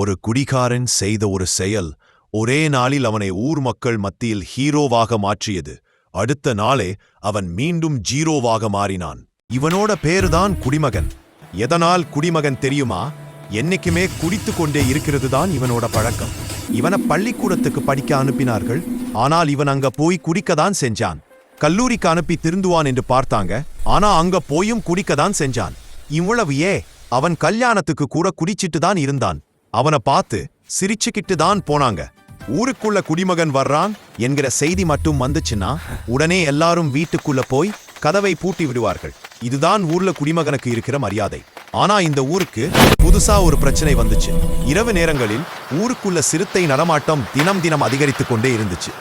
ஒரு குடிகாரன் செய்த ஒரு செயல் ஒரே நாளில் அவனை ஊர் மக்கள் மத்தியில் ஹீரோவாக மாற்றியது. அடுத்த நாளே அவன் மீண்டும் ஜீரோவாக மாறினான். இவனோட பேருதான் குடிமகன். எதனால் குடிமகன் தெரியுமா? என்னைக்குமே குடித்து கொண்டே இருக்கிறது தான் இவனோட பழக்கம். இவனை பள்ளிக்கூடத்துக்கு படிக்க அனுப்பினார்கள். ஆனால் இவன் அங்க போய் குடிக்கதான் செஞ்சான். கல்லூரிக்கு அனுப்பி திருந்துவான் என்று பார்த்தாங்க. ஆனா அங்க போயும் குடிக்கதான் செஞ்சான். இவ்வளவு ஏ அவன் கல்யாணத்துக்கு கூட குடிச்சிட்டு தான் இருந்தான். அவனை பார்த்து சிரிச்சுக்கிட்டு தான் போனாங்க. ஊருக்குள்ள குடிமகன் வர்றான் என்கிற செய்தி மட்டும் வந்துச்சுன்னா உடனே எல்லாரும் வீட்டுக்குள்ள போய் கதவை பூட்டி விடுவார்கள். இதுதான் ஊர்ல குடிமகனுக்கு இருக்கிற மரியாதை. ஆனா இந்த ஊருக்கு புதுசா ஒரு பிரச்சனை வந்துச்சு. இரவு நேரங்களில் ஊருக்குள்ள சிறுத்தை நடமாட்டம் தினம் தினம் அதிகரித்து கொண்டே இருந்துச்சு.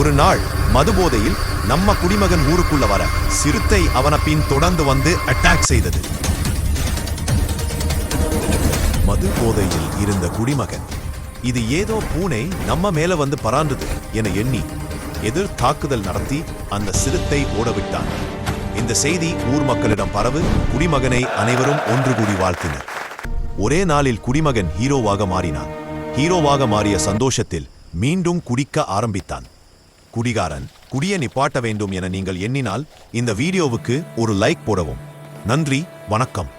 ஒரு நாள் மதுபோதையில் நம்ம குடிமகன் ஊருக்குள்ள வர சிறுத்தை அவன பின் தொடர்ந்து வந்து அட்டாக் செய்தது. மது போதையில் இருந்த குடிமகன் இது ஏதோ பூனை நம்ம மேல வந்து பராண்டது என எண்ணி எதிர் தாக்குதல் நடத்தி அந்த சிறுத்தை ஓடவிட்டான். இந்த செய்தி ஊர் மக்களிடம் பரவு குடிமகனை அனைவரும் ஒன்று கூடி வாழ்த்தினர். ஒரே நாளில் குடிமகன் ஹீரோவாக மாறினான். ஹீரோவாக மாறிய சந்தோஷத்தில் மீண்டும் குடிக்க ஆரம்பித்தான். குடிகாரன் குடிய நிப்பாட்ட வேண்டும் என நீங்கள் எண்ணினால் இந்த வீடியோவுக்கு ஒரு லைக் போடவும். நன்றி வணக்கம்.